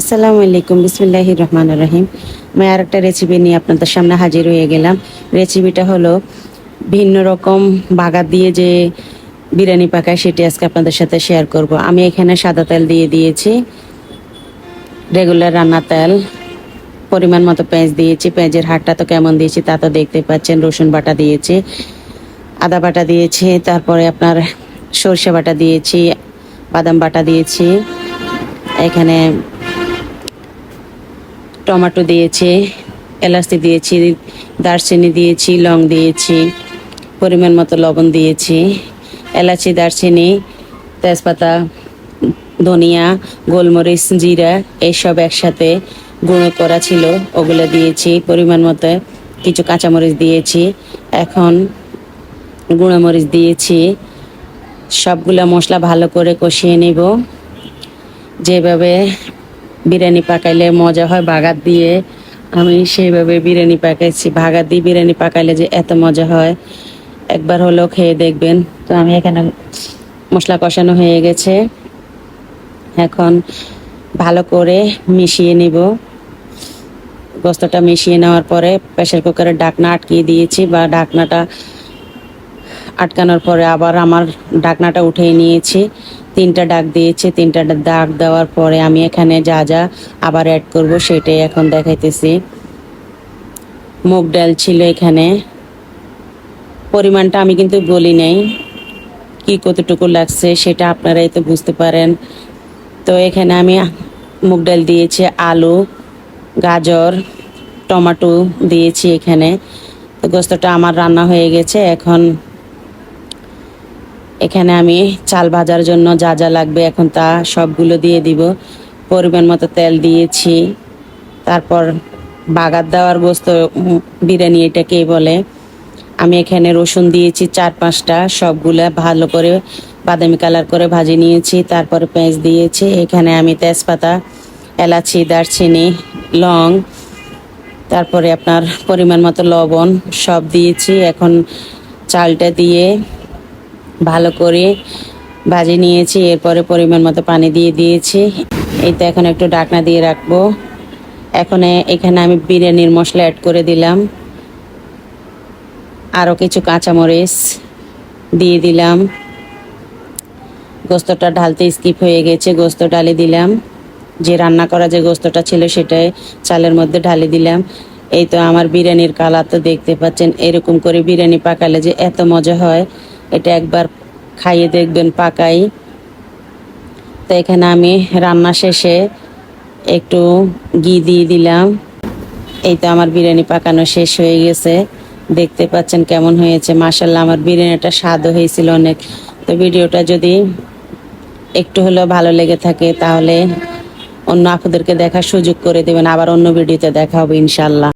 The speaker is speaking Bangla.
আসসালামু আলাইকুম বিসমুল্লাহ রহমান রহিম। আমি আর একটা রেসিপি নিয়ে আপনাদের সামনে হাজির হয়ে গেলাম। রেসিপিটা হলো ভিন্ন রকম বাগার দিয়ে যে বিরিয়ানি পাকায় সেটি আজকে আপনাদের সাথে শেয়ার করব। আমি এখানে সাদা তেল দিয়ে দিয়েছি রেগুলার রান্না তেল, পরিমাণ মতো পেঁয়াজ দিয়েছি। পেঁয়াজের হাটটা তো কেমন দিয়েছি তা তো দেখতে পাচ্ছেন, রসুন বাটা দিয়েছি, আদা বাটা দিয়েছি, তারপরে আপনার সর্ষে বাটা দিয়েছি, বাদাম বাটা দিয়েছি, এখানে টমেটো দিয়েছি, এলাচি দিয়েছি, দারচিনি দিয়েছি, লং দিয়েছি, পরিমাণ মতো লবণ দিয়েছি, এলাচি, দারচিনি, তেজপাতা, ধনিয়া, গোলমরিচ, জিরা, এইসব একসাথে গুঁড়ো করা ছিল, ওগুলো দিয়েছি, পরিমাণ মতো কিছু কাঁচামরিচ দিয়েছি, এখন গুঁড়োমরিচ দিয়েছি, সবগুলা মশলা ভালো করে কষিয়ে নেব, যেভাবে বিরিয়ানি পাকাইলে মজা হয় বাগার দিয়ে। আমি সেইভাবে বিরিয়ানি পাকাইছি ভাগার দিয়ে বিরিয়ানি পাকাইলে যে এত মজা হয়। একবার হলেও খেয়ে দেখবেন। তো আমি এখানে মশলা কষানো হয়ে গেছে। এখন ভালো করে মিশিয়ে নিব। গোস্তটা মিশিয়ে নেওয়ার পরে প্রেশার কুকারের ডাকনা আটকিয়ে দিয়েছি বা ডাকনাটা আটকানোর পরে আবার আমার ডাকনাটা উঠিয়ে নিয়েছি। তিনটা ডাক দিয়েছি, তিনটা ডাক দেওয়ার পরে আমি এখানে যা যা আবার অ্যাড করব সেটাই এখন দেখাইতেছি। মুগ ডাল ছিল এখানে। পরিমাণটা আমি কিন্তু বলি নাই, কি কতটুকু লাগছে সেটা আপনারাই তো বুঝতে পারেন। তো এখানে আমি মুগ ডাল দিয়েছি, আলু, গাজর, টমেটো দিয়েছি এখানে। তো গোস্তটা আমার রান্না হয়ে গেছে, এখন এখানে আমি চাল ভাজার জন্য যা যা লাগবে এখন তা সবগুলো দিয়ে দিব। পরিমাণ মতো তেল দিয়েছি। তারপর বাগার দেওয়ার গোস্ত বিরিয়ানি এটাকেই বলে। আমি এখানে রসুন দিয়েছি চার পাঁচটা, সবগুলো ভালো করে বাদামি কালার করে ভাজি নিয়েছি। তারপরে পেঁয়াজ দিয়েছি। এখানে আমি তেজপাতা, এলাচি, দারচিনি, লং, তারপরে আপনার পরিমাণ মতো লবণ সব দিয়েছি। এখন চালটা দিয়ে ভালো করে ভাজি নিয়েছি, এরপরে পরিমাণ মতো পানি দিয়ে দিয়েছি। এই তো এখন একটু ডাকনা দিয়ে রাখব। এখন এখানে আমি বিরিয়ানির মশলা অ্যাড করে দিলাম। আরও কিছু কাঁচামরিচ দিয়ে দিলাম। গোস্তটা ঢালতে স্কিপ হয়ে গেছে, গোস্ত ঢালে দিলাম। যে রান্না করা যে গোস্তটা ছিল সেটাই চালের মধ্যে ঢালে দিলাম। এই তো আমার বিরিয়ানির কালার তো দেখতে পাচ্ছেন, এরকম করে বিরিয়ানি পাকালে যে এত মজা হয়। এটা একবার খাইয়ে দেখবেন পাকাই। তো এখানে আমি রান্না শেষে একটু ঘি দিয়ে দিলাম। এই তো আমার বিরিয়ানি পাকানো শেষ হয়ে গেছে। দেখতে পাচ্ছেন কেমন হয়েছে। মাসাল্লাহ আমার বিরিয়ানিটা স্বাদও হয়েছিল অনেক। তো ভিডিওটা যদি একটু হলেও ভালো লেগে থাকে, তাহলে অন্য আপুদেরকে দেখার সুযোগ করে দেবেন। আবার অন্য ভিডিওতে দেখা হবে ইনশাল্লাহ